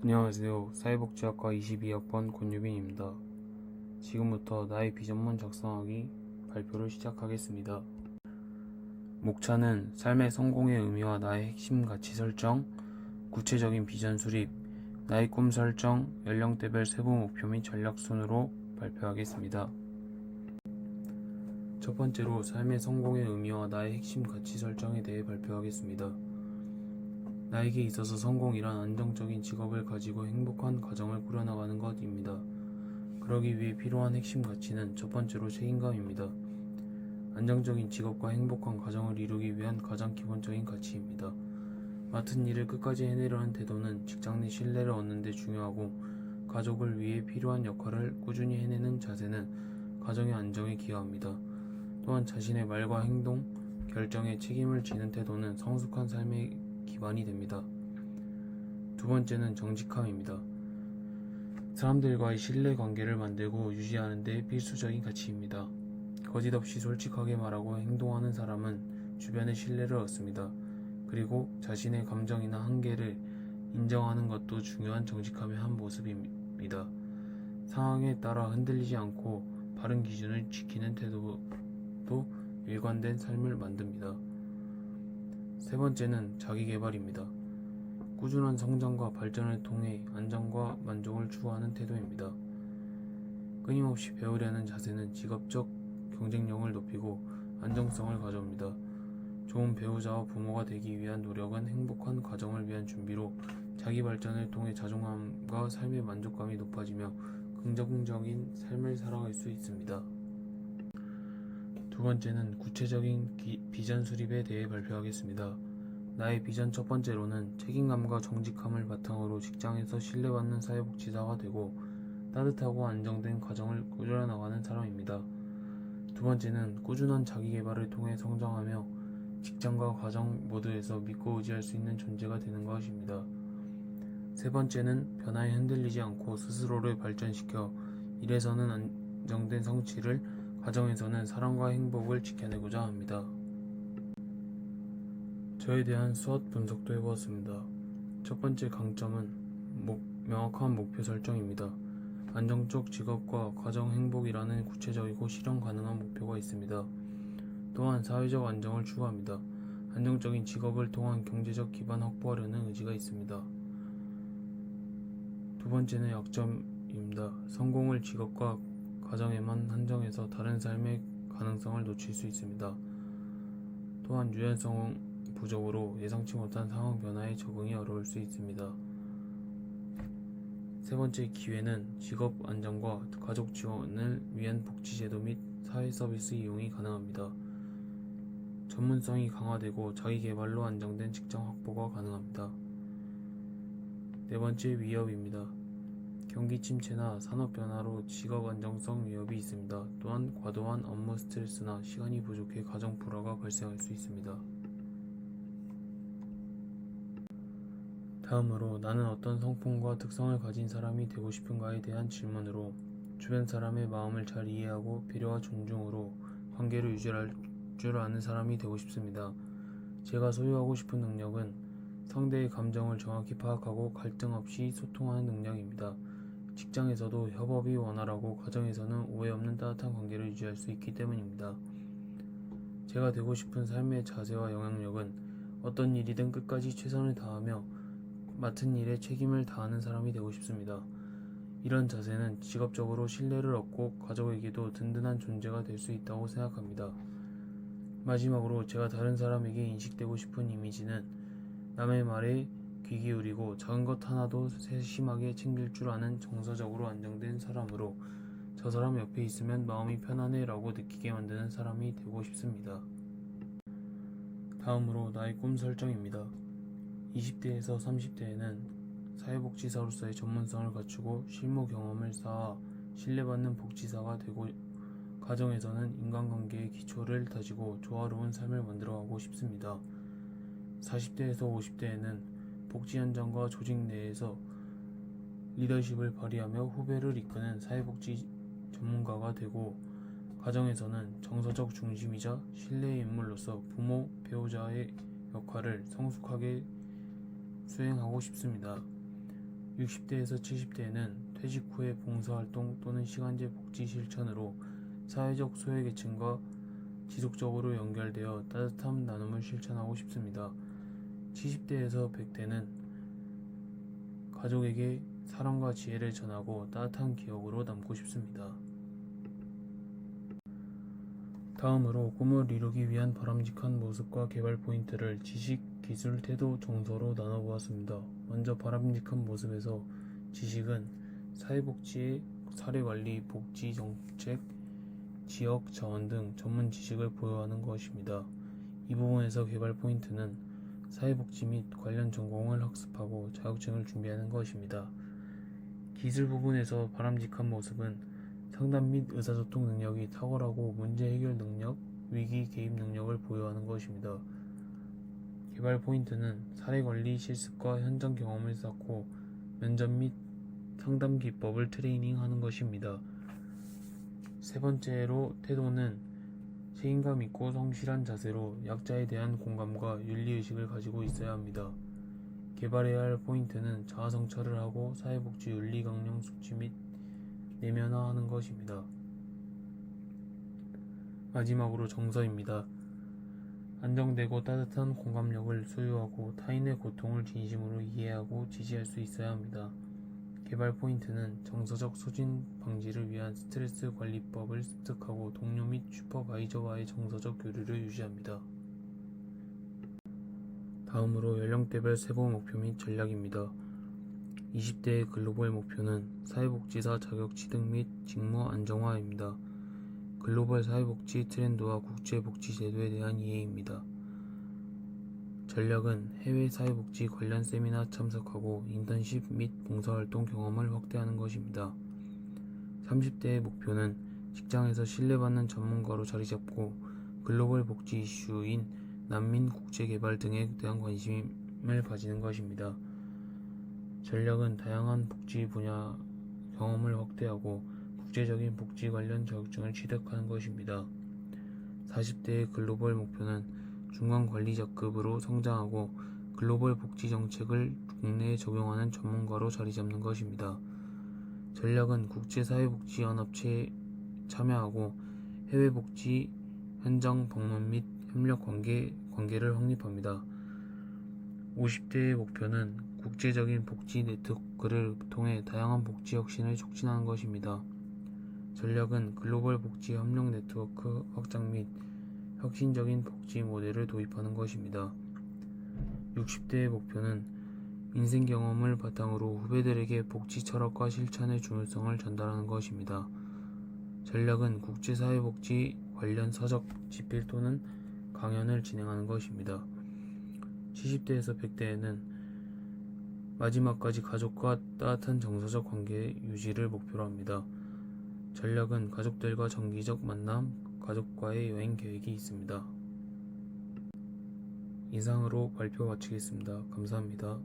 안녕하세요. 사회복지학과 22학번 권유빈입니다. 지금부터 나의 비전문 작성하기 발표를 시작하겠습니다. 목차는 삶의 성공의 의미와 나의 핵심 가치 설정, 구체적인 비전 수립, 나의 꿈 설정, 연령대별 세부 목표 및 전략 순으로 발표하겠습니다. 첫 번째로 삶의 성공의 의미와 나의 핵심 가치 설정에 대해 발표하겠습니다. 나에게 있어서 성공이란 안정적인 직업을 가지고 행복한 가정을 꾸려나가는 것입니다. 그러기 위해 필요한 핵심 가치는 첫 번째로 책임감입니다. 안정적인 직업과 행복한 가정을 이루기 위한 가장 기본적인 가치입니다. 맡은 일을 끝까지 해내려는 태도는 직장 내 신뢰를 얻는 데 중요하고 가족을 위해 필요한 역할을 꾸준히 해내는 자세는 가정의 안정에 기여합니다. 또한 자신의 말과 행동, 결정에 책임을 지는 태도는 성숙한 삶의 기반이 됩니다. 두 번째는 정직함입니다. 사람들과의 신뢰 관계를 만들고 유지하는 데 필수적인 가치입니다. 거짓 없이 솔직하게 말하고 행동하는 사람은 주변의 신뢰를 얻습니다. 그리고 자신의 감정이나 한계를 인정하는 것도 중요한 정직함의 한 모습입니다. 상황에 따라 흔들리지 않고 바른 기준을 지키는 태도도 일관된 삶을 만듭니다. 세 번째는 자기 개발입니다. 꾸준한 성장과 발전을 통해 안정과 만족을 추구하는 태도입니다. 끊임없이 배우려는 자세는 직업적 경쟁력을 높이고 안정성을 가져옵니다. 좋은 배우자와 부모가 되기 위한 노력은 행복한 가정을 위한 준비로 자기 발전을 통해 자존감과 삶의 만족감이 높아지며 긍정적인 삶을 살아갈 수 있습니다. 두 번째는 구체적인 기- 비전 수립에 대해 발표하겠습니다. 나의 비전 첫 번째로는 책임감과 정직함을 바탕으로 직장에서 신뢰받는 사회복지사가 되고 따뜻하고 안정된 가정을 꾸려 나가는 사람입니다. 두 번째는 꾸준한 자기 개발을 통해 성장하며 직장과 가정 모두에서 믿고 의지할 수 있는 존재가 되는 것입니다. 세 번째는 변화에 흔들리지 않고 스스로를 발전시켜 일에서는 안정된 성취를 가정에서는 사랑과 행복을 지켜내고자 합니다. 저에 대한 수업 분석도 해보았습니다. 첫 번째 강점은 목- 명확한 목표 설정입니다. 안정적 직업과 가정 행복이라는 구체적이고 실현 가능한 목표가 있습니다. 또한 사회적 안정을 추구합니다. 안정적인 직업을 통한 경제적 기반 확보하려는 의지가 있습니다. 두 번째는 약점입니다. 성공을 직업과 가정에만 한정해서 다른 삶의 가능성을 놓칠 수 있습니다. 또한 유연성 부족으로 예상치 못한 상황 변화에 적응이 어려울 수 있습니다. 세 번째 기회는 직업 안정과 가족 지원을 위한 복지제도 및 사회 서비스 이용이 가능합니다. 전문성이 강화되고 자기 개발로 안정된 직장 확보가 가능합니다. 네 번째 위협입니다. 경기 침체나 산업 변화로 직업 안정성 위협이 있습니다. 또한 과도한 업무 스트레스나 시간이 부족해 가정 불화가 발생할 수 있습니다. 다음으로 나는 어떤 성품과 특성을 가진 사람이 되고 싶은가에 대한 질문으로 주변 사람의 마음을 잘 이해하고 배려와 존중으로 관계를 유지할 줄 아는 사람이 되고 싶습니다. 제가 소유하고 싶은 능력은 상대의 감정을 정확히 파악하고 갈등 없이 소통하는 능력입니다. 직장에서도 협업이 원활하고 가정에서는 오해 없는 따뜻한 관계를 유지할 수 있기 때문입니다. 제가 되고 싶은 삶의 자세와 영향력은 어떤 일이든 끝까지 최선을 다하며 맡은 일에 책임을 다하는 사람이 되고 싶습니다. 이런 자세는 직업적으로 신뢰를 얻고 가족에게도 든든한 존재가 될 수 있다고 생각합니다. 마지막으로 제가 다른 사람에게 인식되고 싶은 이미지는 남의 말에 귀 기울이고 작은 것 하나도 세심하게 챙길 줄 아는 정서적으로 안정된 사람으로 저 사람 옆에 있으면 마음이 편안해 라고 느끼게 만드는 사람이 되고 싶습니다. 다음으로 나의 꿈 설정입니다. 20대에서 30대에는 사회복지사로서의 전문성을 갖추고 실무 경험을 쌓아 신뢰받는 복지사가 되고 가정에서는 인간관계의 기초를 다지고 조화로운 삶을 만들어가고 싶습니다. 40대에서 50대에는 복지 현장과 조직 내에서 리더십을 발휘하며 후배를 이끄는 사회복지 전문가가 되고 가정에서는 정서적 중심이자 신뢰의 인물로서 부모, 배우자의 역할을 성숙하게 수행하고 싶습니다. 60대에서 70대에는 퇴직 후의 봉사활동 또는 시간제 복지 실천으로 사회적 소외계층과 지속적으로 연결되어 따뜻한 나눔을 실천하고 싶습니다. 70대에서 100대는 가족에게 사랑과 지혜를 전하고 따뜻한 기억으로 남고 싶습니다. 다음으로 꿈을 이루기 위한 바람직한 모습과 개발 포인트를 지식, 기술, 태도, 정서로 나눠보았습니다. 먼저 바람직한 모습에서 지식은 사회복지의 사례관리, 복지 정책, 지역 자원 등 전문 지식을 보유하는 것입니다. 이 부분에서 개발 포인트는 사회복지 및 관련 전공을 학습하고 자격증을 준비하는 것입니다. 기술 부분에서 바람직한 모습은 상담 및 의사소통 능력이 탁월하고 문제 해결 능력, 위기 개입 능력을 보유하는 것입니다. 개발 포인트는 사례 관리 실습과 현장 경험을 쌓고 면접 및 상담 기법을 트레이닝하는 것입니다. 세 번째로 태도는 책임감 있고 성실한 자세로 약자에 대한 공감과 윤리의식을 가지고 있어야 합니다. 개발해야 할 포인트는 자아 성찰을 하고 사회복지 윤리 강령 수치 및 내면화하는 것입니다. 마지막으로 정서입니다. 안정되고 따뜻한 공감력을 소유하고 타인의 고통을 진심으로 이해하고 지지할 수 있어야 합니다. 개발 포인트는 정서적 소진 방지를 위한 스트레스 관리법을 습득하고 동료 및 슈퍼바이저와의 정서적 교류를 유지합니다. 다음으로 연령대별 세부 목표 및 전략입니다. 20대의 글로벌 목표는 사회복지사 자격 취득 및 직무 안정화입니다. 글로벌 사회복지 트렌드와 국제복지 제도에 대한 이해입니다. 전략은 해외 사회복지 관련 세미나 참석하고 인턴십 및 봉사활동 경험을 확대하는 것입니다. 30대의 목표는 직장에서 신뢰받는 전문가로 자리잡고 글로벌 복지 이슈인 난민 국제 개발 등에 대한 관심을 가지는 것입니다. 전략은 다양한 복지 분야 경험을 확대하고 국제적인 복지 관련 자격증을 취득하는 것입니다. 40대의 글로벌 목표는 중간 관리자급으로 성장하고 글로벌 복지 정책을 국내에 적용하는 전문가로 자리 잡는 것입니다. 전략은 국제사회복지연합체에 참여하고 해외 복지 현장 방문 및 협력 관계, 관계를 확립합니다. 50대의 목표는 국제적인 복지 네트워크를 통해 다양한 복지 혁신을 촉진하는 것입니다. 전략은 글로벌 복지 협력 네트워크 확장 및 혁신적인 복지 모델을 도입하는 것입니다. 60대의 목표는 인생 경험을 바탕으로 후배들에게 복지 철학과 실천의 중요성을 전달하는 것입니다. 전략은 국제사회복지 관련 서적, 집필 또는 강연을 진행하는 것입니다. 70대에서 100대에는 마지막까지 가족과 따뜻한 정서적 관계 유지를 목표로 합니다. 전략은 가족들과 정기적 만남, 가족과의 여행 계획이 있습니다. 이상으로 발표 마치겠습니다. 감사합니다.